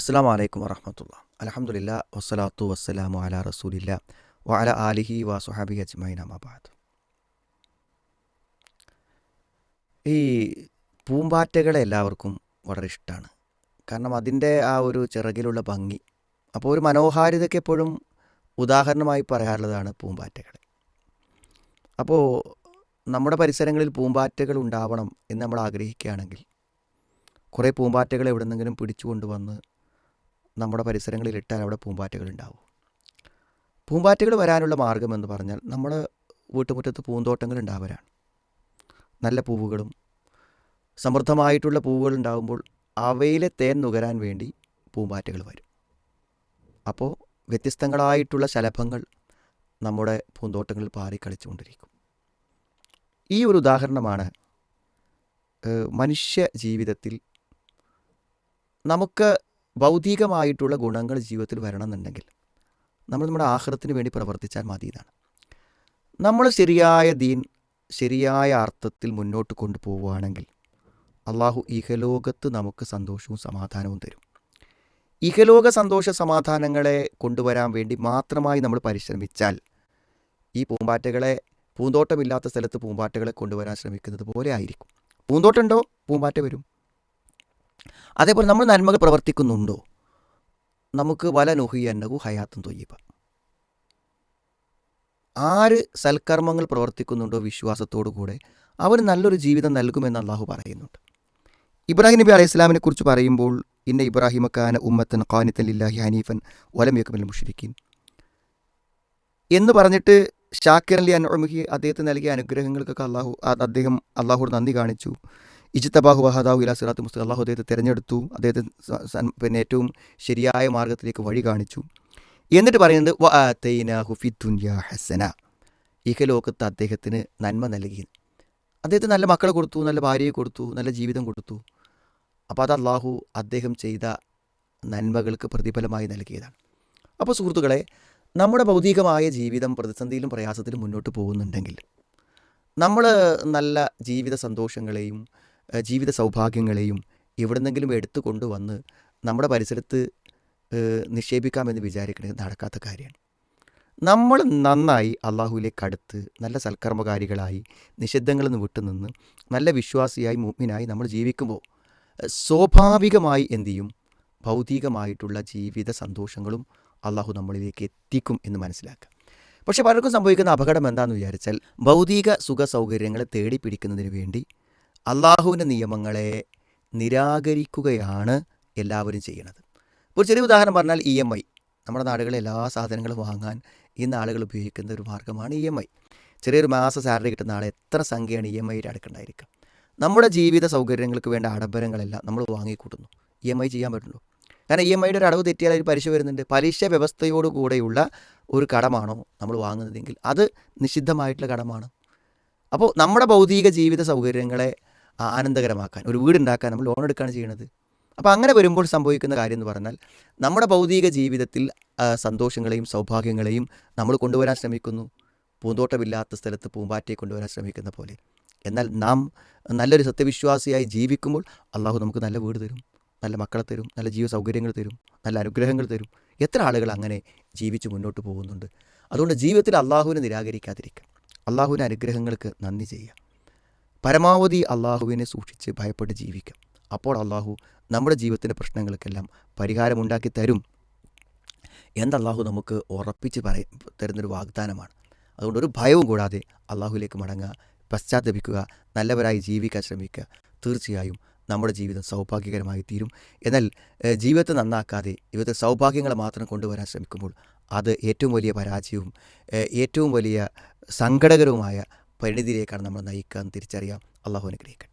അസ്സാം വലൈക്കും വറഹമത്തുള്ള. അലഹമുല്ല വസ്സലാത്തു വസ്സലാമു അല റസൂലില്ല വല ആലിഹി വ സുഹാബി അജ്മൈൻ അമാബാദ് ഈ പൂമ്പാറ്റകളെ എല്ലാവർക്കും വളരെ ഇഷ്ടമാണ് കാരണം അതിന്റെ ആ ഒരു ചിറകിലുള്ള ഭംഗി. അപ്പോൾ ഒരു മനോഹാരിതയ്ക്ക് എപ്പോഴും ഉദാഹരണമായി പറയാറുള്ളതാണ് പൂമ്പാറ്റകൾ അപ്പോൾ നമ്മുടെ പരിസരങ്ങളിൽ പൂമ്പാറ്റകൾ ഉണ്ടാവണം എന്ന് നമ്മൾ ആഗ്രഹിക്കുകയാണെങ്കിൽ കുറേ പൂമ്പാറ്റകൾ എവിടെ നിന്നെങ്കിലും പിടിച്ചു കൊണ്ടുവന്ന് നമ്മുടെ പരിസരങ്ങളിൽ ഇട്ടാൽ അവിടെ പൂമ്പാറ്റകൾ ഉണ്ടാവും. പൂമ്പാറ്റകൾ വരാനുള്ള മാർഗം എന്ന് പറഞ്ഞാൽ നമ്മുടെ വീട്ടുമുറ്റത്ത് പൂന്തോട്ടങ്ങൾ ഉണ്ടാവരാണ് നല്ല പൂവുകളും സമൃദ്ധമായിട്ടുള്ള പൂവുകൾ ഉണ്ടാകുമ്പോൾ അവയിലെ തേൻ നുകരാൻ വേണ്ടി പൂമ്പാറ്റകൾ വരും. അപ്പോൾ വ്യത്യസ്തങ്ങളായിട്ടുള്ള ശലഭങ്ങൾ നമ്മുടെ പൂന്തോട്ടങ്ങളിൽ പാറി കളിച്ചുകൊണ്ടിരിക്കും. ഈ ഒരു ഉദാഹരണമാണ് മനുഷ്യ ജീവിതത്തിൽ നമുക്ക് ഭൗതികമായിട്ടുള്ള ഗുണങ്ങൾ ജീവിതത്തിൽ വരണമെന്നുണ്ടെങ്കിൽ നമ്മൾ നമ്മുടെ ആഹ്റത്തിന് വേണ്ടി പ്രവർത്തിച്ചാൽ മതി ഇതാണ് നമ്മൾ ശരിയായ ദീൻ ശരിയായ അർത്ഥത്തിൽ മുന്നോട്ട് കൊണ്ടുപോവുകയാണെങ്കിൽ അള്ളാഹു ഇഹലോകത്ത് നമുക്ക് സന്തോഷവും സമാധാനവും തരും. ഇഹലോക സന്തോഷ സമാധാനങ്ങളെ കൊണ്ടുവരാൻ വേണ്ടി മാത്രമായി നമ്മൾ പരിശ്രമിച്ചാൽ ഈ പൂമ്പാറ്റകളെ പൂന്തോട്ടമില്ലാത്ത സ്ഥലത്ത് പൂമ്പാറ്റകളെ കൊണ്ടുവരാൻ ശ്രമിക്കുന്നത് പോലെ ആയിരിക്കും. പൂന്തോട്ടമുണ്ടോ? പൂമ്പാറ്റ വരും. അതേപോലെ നമ്മൾ നന്മകൾ പ്രവർത്തിക്കുന്നുണ്ടോ? നമുക്ക് വല നുഹിയന്നകു ഹയാത്തും തൊയ്യബ. ആര് സൽക്കർമ്മങ്ങൾ പ്രവർത്തിക്കുന്നുണ്ടോ വിശ്വാസത്തോടു കൂടെ അവന് നല്ലൊരു ജീവിതം നൽകുമെന്ന് അള്ളാഹു പറയുന്നുണ്ട്. ഇബ്രാഹിം നബി അലൈഹി ഇസ്ലാമിനെ കുറിച്ച് പറയുമ്പോൾ ഇന്ന ഇബ്രാഹിമക്കാന ഉമ്മത്തൻ ഖാനിത്തൻ ലില്ലാഹി ഹനീഫൻ വലം യക്കുമൽ മുഷരിക്കീൻ. എന്ന് പറഞ്ഞിട്ട് ഷാക്കിർ അലി അൻഹി അദ്ദേഹത്തിന് നൽകിയ അനുഗ്രഹങ്ങൾക്കൊക്കെ അള്ളാഹു അദ്ദേഹം അള്ളാഹുവോട് നന്ദി കാണിച്ചു. ഇജിത്തബാഹു വഹദാഹു ഇലാ സിറാത്ത് മുസ്തഖ. അള്ളാഹു അദ്ദേഹത്തെ തിരഞ്ഞെടുത്തു. അദ്ദേഹത്തെ പിന്നെ ഏറ്റവും ശരിയായ മാർഗത്തിലേക്ക് വഴി കാണിച്ചു. എന്നിട്ട് പറയുന്നത് വ തൈന ഫി ദുനിയാ ഹസന. ഇഹലോകത്ത് അദ്ദേഹത്തിന് നന്മ നൽകി. അദ്ദേഹത്തിന് നല്ല മക്കളെ കൊടുത്തു നല്ല ഭാര്യയെ കൊടുത്തു നല്ല ജീവിതം കൊടുത്തു. അപ്പോൾ അത് അള്ളാഹു അദ്ദേഹം ചെയ്ത നന്മകൾക്ക് പ്രതിഫലമായി നൽകിയതാണ്. അപ്പോൾ സുഹൃത്തുക്കളെ നമ്മുടെ ഭൗതികമായ ജീവിതം പ്രതിസന്ധിയിലും പ്രയാസത്തിലും മുന്നോട്ട് പോകുന്നുണ്ടെങ്കിൽ നമ്മൾ നല്ല ജീവിത സന്തോഷങ്ങളെയും ജീവിത സൗഭാഗ്യങ്ങളെയും എവിടെന്നെങ്കിലും എടുത്തു കൊണ്ടുവന്ന് നമ്മുടെ പരിസരത്ത് നിക്ഷേപിക്കാമെന്ന് വിചാരിക്കുന്നത് നടക്കാത്ത കാര്യമാണ്. നമ്മൾ നന്നായി അള്ളാഹുവിലേക്ക് അടുത്ത് നല്ല സൽക്കർമ്മകാരികളായി നിഷിദ്ധങ്ങളിൽ നിന്ന് വിട്ടുനിന്ന് നല്ല വിശ്വാസിയായി മുമ്പിനായി നമ്മൾ ജീവിക്കുമ്പോൾ സ്വാഭാവികമായി എന്ത് ചെയ്യും? ഭൗതികമായിട്ടുള്ള ജീവിത സന്തോഷങ്ങളും അള്ളാഹു നമ്മളിലേക്ക് എത്തിക്കും എന്ന് മനസ്സിലാക്കുക. പക്ഷേ പലർക്കും സംഭവിക്കുന്ന അപകടം എന്താണെന്ന് വിചാരിച്ചാൽ ഭൗതിക സുഖ സൗകര്യങ്ങളെ തേടി പിടിക്കുന്നതിന് വേണ്ടി അള്ളാഹുവിന്റെ നിയമങ്ങളെ നിരാകരിക്കുകയാണ് എല്ലാവരും ചെയ്യുന്നത്. ഒരു ചെറിയ ഉദാഹരണം പറഞ്ഞാൽ ഇ എം ഐ. നമ്മുടെ നാടുകളിൽ എല്ലാ സാധനങ്ങളും വാങ്ങാൻ ഇന്ന് ആളുകൾ ഉപയോഗിക്കുന്ന ഒരു മാർഗമാണ് ഇ എം ഐ. ചെറിയൊരു മാസ സാലറി കിട്ടുന്ന ആൾ എത്ര സംഖ്യയാണ് ഇ എം ഐയിൽ അടക്കേണ്ടായിരിക്കുക നമ്മുടെ ജീവിത സൗകര്യങ്ങൾക്ക് വേണ്ട ആഡംബരങ്ങളെല്ലാം നമ്മൾ വാങ്ങിക്കൂട്ടുന്നു. ഇ എം ഐ ചെയ്യാൻ പറ്റുള്ളൂ. കാരണം ഇ എം ഐയുടെ ഒരു അടവ് തെറ്റിയാൽ ഒരു പലിശ വരുന്നുണ്ട്. പലിശ വ്യവസ്ഥയോടുകൂടെയുള്ള ഒരു കടമാണോ നമ്മൾ വാങ്ങുന്നതെങ്കിൽ അത് നിഷിദ്ധമായിട്ടുള്ള കടമാണ്. അപ്പോൾ നമ്മുടെ ഭൗതിക ജീവിത സൗകര്യങ്ങളെ ആനന്ദകരമാക്കാൻ ഒരു വീടുണ്ടാക്കാൻ നമ്മൾ ലോൺ എടുക്കുകയാണ് ചെയ്യുന്നത്. അപ്പോൾ അങ്ങനെ വരുമ്പോൾ സംഭവിക്കുന്ന കാര്യം എന്ന് പറഞ്ഞാൽ നമ്മുടെ ഭൗതിക ജീവിതത്തിൽ സന്തോഷങ്ങളെയും സൗഭാഗ്യങ്ങളെയും നമ്മൾ കൊണ്ടുവരാൻ ശ്രമിക്കുന്നു. പൂന്തോട്ടമില്ലാത്ത സ്ഥലത്ത് പൂമ്പാറ്റയെ കൊണ്ടുവരാൻ ശ്രമിക്കുന്ന പോലെ. എന്നാൽ നാം നല്ലൊരു സത്യവിശ്വാസിയായി ജീവിക്കുമ്പോൾ അള്ളാഹു നമുക്ക് നല്ല വീട് തരും നല്ല മക്കളെ തരും നല്ല ജീവ സൗകര്യങ്ങൾ തരും നല്ല അനുഗ്രഹങ്ങൾ തരും. എത്ര ആളുകൾ അങ്ങനെ ജീവിച്ച് മുന്നോട്ട് പോകുന്നുണ്ട്. അതുകൊണ്ട് ജീവിതത്തിൽ അള്ളാഹുവിനെ നിരാകരിക്കാതിരിക്കുക. അള്ളാഹുവിന്റെ അനുഗ്രഹങ്ങൾക്ക് നന്ദി ചെയ്യുക. പരമാവധി അള്ളാഹുവിനെ സൂക്ഷിച്ച് ഭയപ്പെട്ട് ജീവിക്കാം അപ്പോൾ അള്ളാഹു നമ്മുടെ ജീവിതത്തിന്റെ പ്രശ്നങ്ങൾക്കെല്ലാം പരിഹാരമുണ്ടാക്കി തരും അള്ളാഹു നമുക്ക് ഉറപ്പിച്ച് പറയ തരുന്നൊരു വാഗ്ദാനമാണ്. അതുകൊണ്ട് ഒരു ഭയവും കൂടാതെ അള്ളാഹുവിലേക്ക് മടങ്ങുക പശ്ചാത്തപിക്കുക നല്ലവരായി ജീവിക്കാൻ ശ്രമിക്കുക തീർച്ചയായും നമ്മുടെ ജീവിതം സൗഭാഗ്യകരമായി തീരും. എന്നാൽ ജീവിതത്തെ നന്നാക്കാതെ ജീവിതത്തിൽ സൗഭാഗ്യങ്ങൾ മാത്രം കൊണ്ടുവരാൻ ശ്രമിക്കുമ്പോൾ അത് ഏറ്റവും വലിയ പരാജയവും ഏറ്റവും വലിയ സങ്കടകരവുമായ പരിണിതിയിലേക്കാണ് നമ്മൾ നയിക്കുക എന്ന് തിരിച്ചറിയാം. അള്ളാഹു അനുഗ്രഹിക്കട്ടെ.